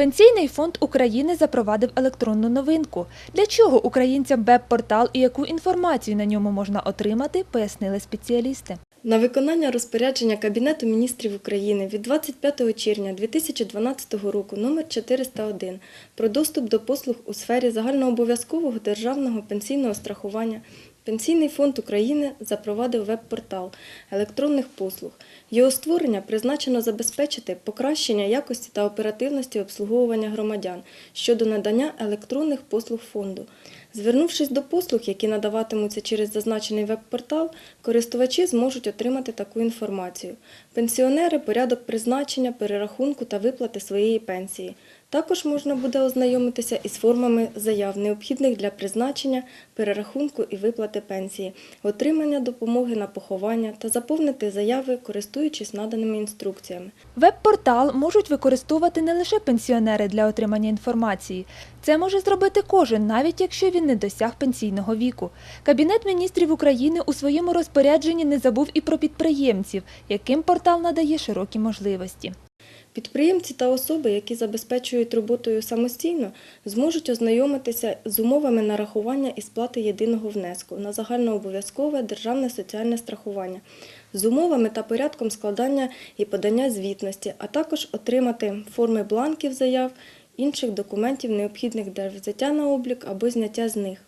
Пенсійний фонд України запровадив електронну новинку. Для чого українцям веб-портал і яку інформацію на ньому можна отримати, пояснили спеціалісти. На виконання розпорядження Кабінету міністрів України від 25 червня 2012 року номер 401 про доступ до послуг у сфері загальнообов'язкового державного пенсійного страхування Пенсійний фонд України запровадив веб-портал електронних послуг. Його створення призначено забезпечити покращення якості та оперативності обслуговування громадян щодо надання електронних послуг фонду. Звернувшись до послуг, які надаватимуться через зазначений веб-портал, користувачі зможуть отримати таку інформацію. Пенсіонери порядок призначення, перерахунку та виплати своєї пенсії. Також можна буде ознайомитися із формами заяв, необхідних для призначення, перерахунку і виплати пенсії, отримання допомоги на поховання та заповнити заяви, користуючись наданими інструкціями. Веб-портал можуть використовувати не лише пенсіонери для отримання інформації. Це може зробити кожен, навіть якщо він не досяг пенсійного віку. Кабінет міністрів України у своєму розпорядженні не забув і про підприємців, яким портал надає широкі можливості. Підприємці та особи, які забезпечують роботою самостійно, зможуть ознайомитися з умовами нарахування і сплати єдиного внеску на загальнообов'язкове державне соціальне страхування, з умовами та порядком складання і подання звітності, а також отримати форми бланків заяв, інших документів, необхідних для взяття на облік або зняття з них.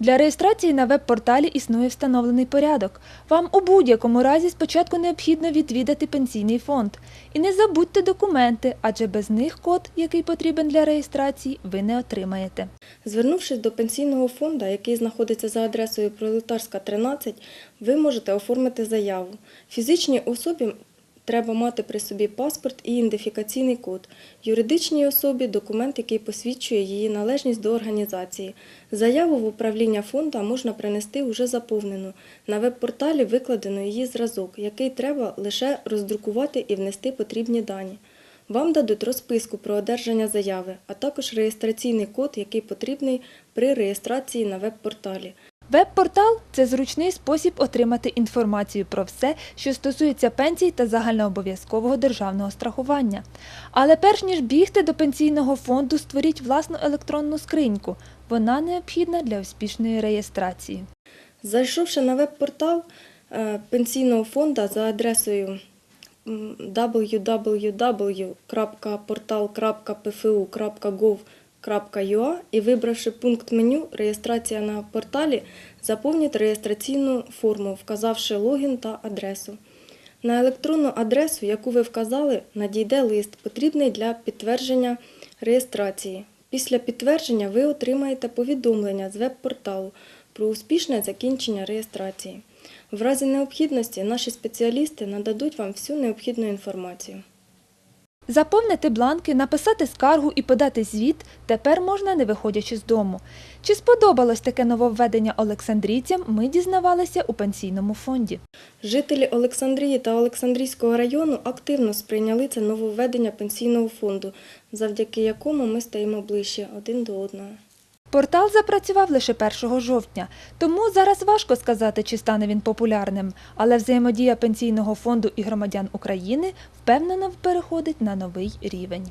Для реєстрації на веб-порталі існує встановлений порядок. Вам у будь-якому разі спочатку необхідно відвідати пенсійний фонд. І не забудьте документи, адже без них код, який потрібен для реєстрації, ви не отримаєте. Звернувшись до пенсійного фонду, який знаходиться за адресою Пролетарська, 13, ви можете оформити заяву. Фізичній особі треба мати при собі паспорт і ідентифікаційний код. Юридичній особі документ, який посвідчує її належність до організації. Заяву в управління фонду можна принести уже заповнену. На веб-порталі викладено її зразок, який треба лише роздрукувати і внести потрібні дані. Вам дадуть розписку про одержання заяви, а також реєстраційний код, який потрібний при реєстрації на веб-порталі. Веб-портал це зручний спосіб отримати інформацію про все, що стосується пенсій та загальнообов'язкового державного страхування. Але перш ніж бігти до пенсійного фонду, створіть власну електронну скриньку. Вона необхідна для успішної реєстрації. Зайшовши на веб-портал е, пенсійного фонду за адресою www.portal.pfu.gov.ua і вибравши пункт меню Реєстрація на порталі, заповніть реєстраційну форму, вказавши логін та адресу. На електронну адресу, яку ви вказали, надійде лист, потрібний для підтвердження реєстрації. Після підтвердження ви отримаєте повідомлення з веб-порталу про успішне закінчення реєстрації. В разі необхідності наші спеціалісти нададуть вам всю необхідну інформацію. Заповнити бланки, написати скаргу і подати звіт тепер можна не виходячи з дому. Чи сподобалось таке нововведення олександрійцям, ми дізнавалися у пенсійному фонді. Жителі Олександрії та Олександрійського району активно сприйняли це нововведення пенсійного фонду, завдяки якому ми стаємо ближче один до одного. Портал запрацював лише 1 жовтня, тому зараз важко сказати, чи стане він популярним, але взаємодія пенсійного фонду і громадян України впевнено переходить на новий рівень.